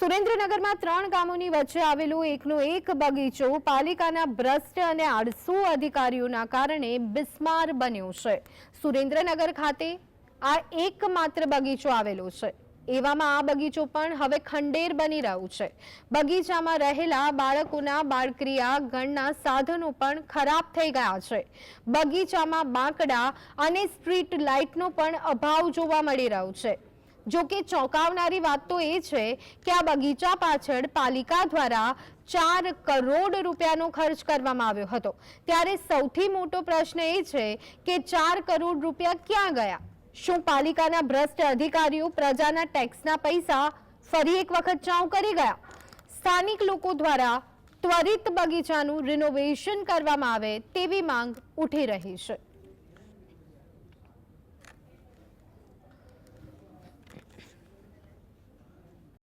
સુરેન્દ્રનગરમાં ત્રણ ગામોની વચ્ચે આવેલો એકનો એક બગીચો પાલિકાના ભ્રષ્ટ અને આળસુ અધિકારીઓના કારણે બિસ્માર બન્યો છે. સુરેન્દ્રનગર ખાતે આ એકમાત્ર બગીચો આવેલો છે. એવામાં આ બગીચો પણ હવે ખંડેર બની રહ્યું છે. બગીચામાં રહેલા બાળકોના બાળક્રિયા ગણના સાધનો પણ ખરાબ થઈ ગયા છે. બગીચામાં બાંકડા અને સ્ટ્રીટ લાઇટનો પણ અભાવ જોવા મળી રહ્યો છે. જો કે ચોંકાવનારી વાત તો એ છે કે આ બગીચા પાછળ પાલિકા દ્વારા ચાર કરોડ રૂપિયાનો ખર્ચ કરવામાં આવ્યો હતો. ત્યારે સૌથી મોટો પ્રશ્ન એ છે કે ચાર કરોડ રૂપિયા ક્યાં ગયા? શું પાલિકાના ભ્રષ્ટ અધિકારીઓ પ્રજાના ટેક્સના પૈસા ફરી એક વખત ચાઉ કરી ગયા? સ્થાનિક લોકો દ્વારા ત્વરિત બગીચાનું રિનોવેશન કરવામાં આવે તેવી માંગ ઉઠી રહી છે.